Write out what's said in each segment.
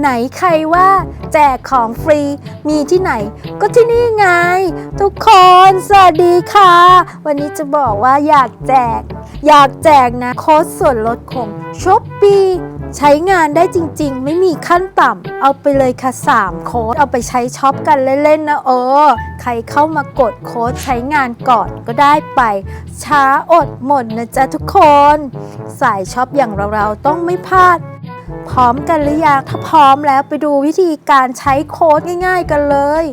ไหนใครว่าแจกของฟรีมีที่ไหน ก็ที่นี่ไง ทุกคนสวัสดีค่ะ วันนี้จะบอกว่าอยากแจก อยากแจกนะโค้ดส่วนลดของช้อปปีใช้งานได้จริง ๆ ไม่มีขั้นต่ำเอาไปเลยค่ะ 3 โค้ดเอาไปใช้ช็อปกันเล่น ๆ นะเออใครเข้ามากดโค้ดใช้งานก่อนก็ได้ไป ช้าอดหมดนะจ๊ะทุกคน สายช็อปอย่างเรา ๆ ต้องไม่พลาด พร้อมกันหรือยังถ้าพร้อมแล้วไปดูวิธีการใช้โค้ดง่าย ๆ กันเลย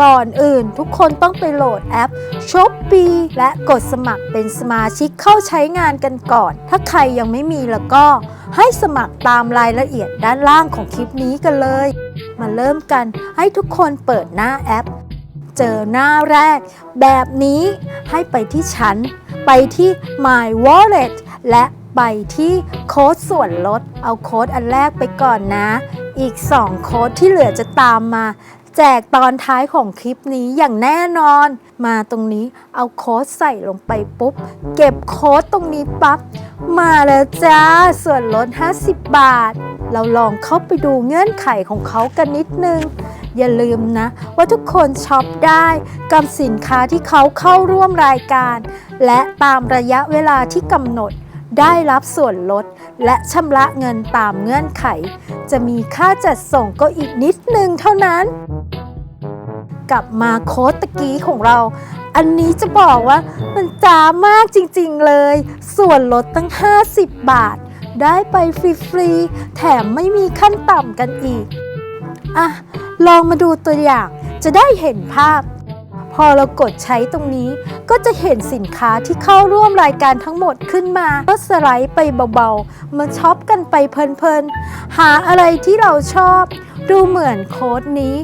ก่อนอื่นทุกคนต้องไปโหลดแอป s h o p e e และกดสมัครเป็นสมาชิกเข้าใช้งานกันก่อน ถ้าใครยังไม่มีแล้วก็ ให้สมัครตามรายละเอียดด้านล่างของคลิปนี้กันเลย มาเริ่มกันให้ทุกคนเปิดหน้าแอป เจอหน้าแรก แบบนี้ให้ไปที่ชั้น ไปที่ My Wallet และ ไปที่โค้ดส่วนลด เอาโค้ดอันแรกไปก่อนนะ อีก 2 โค้ดที่เหลือจะตามมา แจกตอนท้ายของคลิปนี้อย่างแน่นอน มาตรงนี้เอาโค้ดใส่ลงไปปุ๊บ เก็บโค้ดตรงนี้ปั๊บ มาแล้วจ้า ส่วนลด 50 บาท เราลองเข้าไปดูเงื่อนไขของเขากันนิดนึงอย่าลืมนะ ว่าทุกคนช็อปได้กับสินค้าที่เขาเข้าร่วมรายการ และตามระยะเวลาที่กำหนด ได้รับส่วนลด และชำระเงินตามเงื่อนไข จะมีค่าจัดส่งก็อีกนิดนึงเท่านั้น กลับมาโค้ดตะกี้ของเรา อันนี้จะบอกว่ามันจ้ามากจริงๆเลย ส่วนลดตั้ง 50 บาท ได้ไปฟรีๆ แถมไม่มีขั้นต่ำกันอีก อะ ลองมาดูตัวอย่างจะได้เห็นภาพ พอเรากดใช้ตรงนี้ ก็จะเห็นสินค้าที่เข้าร่วมรายการทั้งหมดขึ้นมา ก็สไลด์ไปเบาๆ มาช็อปกันไปเพลินๆ หาอะไรที่เราชอบ ดูเหมือนโค้ดนี้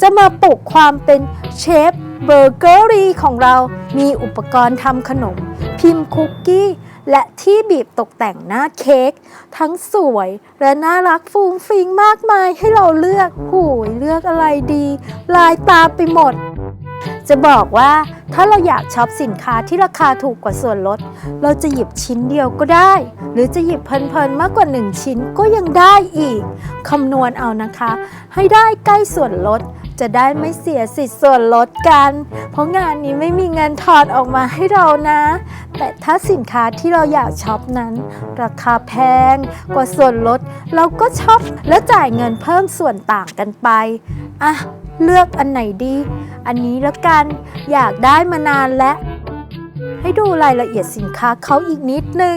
จะมาปลุกความเป็นเชฟเบอร์เกอรี่ของเรา มีอุปกรณ์ทำขนม พิมพ์คุกกี้ และที่บีบตกแต่งหน้าเค้ก ทั้งสวยและน่ารักฟุ้งฟิงมากมายให้เราเลือกหูยเลือกอะไรดี ลายตาไปหมด จะบอกว่าถ้าเราอยากช็อปสินค้าที่ราคาถูกกว่าส่วนลด เราจะหยิบชิ้นเดียวก็ได้ หรือจะหยิบเพลินๆมากกว่า 1 ชิ้นก็ยังได้อีก คำนวณเอานะคะ ให้ได้ใกล้ส่วนลด จะได้ไม่เสียสิทธิ์ส่วนลดกัน เพราะงานนี้ไม่มีเงินถอนออกมาให้เรานะ แต่ถ้าสินค้าที่เราอยากช็อปนั้น ราคาแพงกว่าส่วนลด เราก็ช็อปแล้วจ่ายเงินเพิ่มส่วนต่างกันไปอะ เลือกอันไหนดี อันนี้แล้วกัน อยากได้มานานแล้ว ให้ดูรายละเอียดสินค้าเขาอีกนิดนึง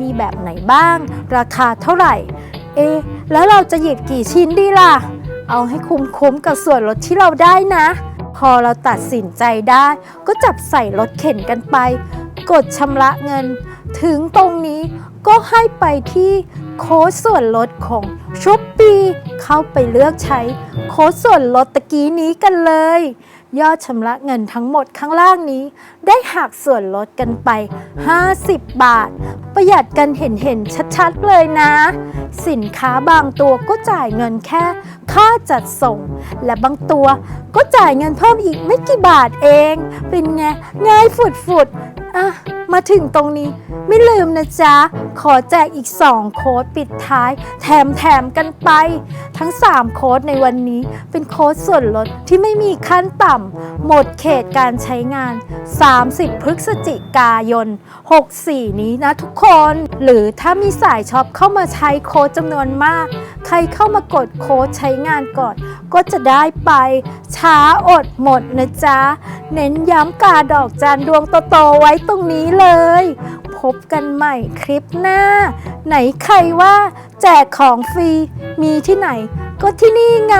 มีแบบไหนบ้าง ราคาเท่าไหร่ เอะแล้วเราจะหยิบกี่ชิ้นดีล่ะ เอาให้คุ้มๆกับส่วนลดที่เราได้นะ พอเราตัดสินใจได้ ก็จับใส่รถเข็นกันไป กดชำระเงิน ถึงตรงนี้ก็ให้ไปที่โค้ดส่วนลดของ ชุปปีเข้าไปเลือกใช้โค้ดส่วนลดตะกี้นี้กันเลย ยอดชำระเงินทั้งหมดข้างล่างนี้ ได้หักส่วนลดกันไป 50 บาท ประหยัดกันเห็นเห็นๆชัดๆเลยนะ สินค้าบางตัวก็จ่ายเงินแค่ ค่าจัดส่ง และบางตัวก็จ่ายเงินเพิ่มอีกไม่กี่บาทเอง เป็นไงง่ายฝุดๆอะมาถึงตรงนี้ไม่ลืมนะจ๊ะ ขอแจกอีก 2 โค้ดปิดท้าย แถมแถมกันไป ทั้ง 3 โค้ดในวันนี้เป็นโค้ดส่วนลดที่ไม่มีขั้นต่ำ หมดเขตการใช้งาน 30 พฤศจิกายน 64 นี้นะทุกคน หรือถ้ามีสายช็อปเข้ามาใช้โค้ดจำนวนมาก ใครเข้ามากดโค้ดใช้งานก่อน ก็จะได้ไปช้าอดหมดนะจ๊ะ เน้นย้ำกาดอกจานดวงโตๆไว้ตรงนี้เลย พบกันใหม่คลิปหน้า ไหนใครว่าแจกของฟรีมีที่ไหน ก็ที่นี่ไง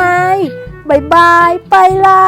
บายบาย ไปละ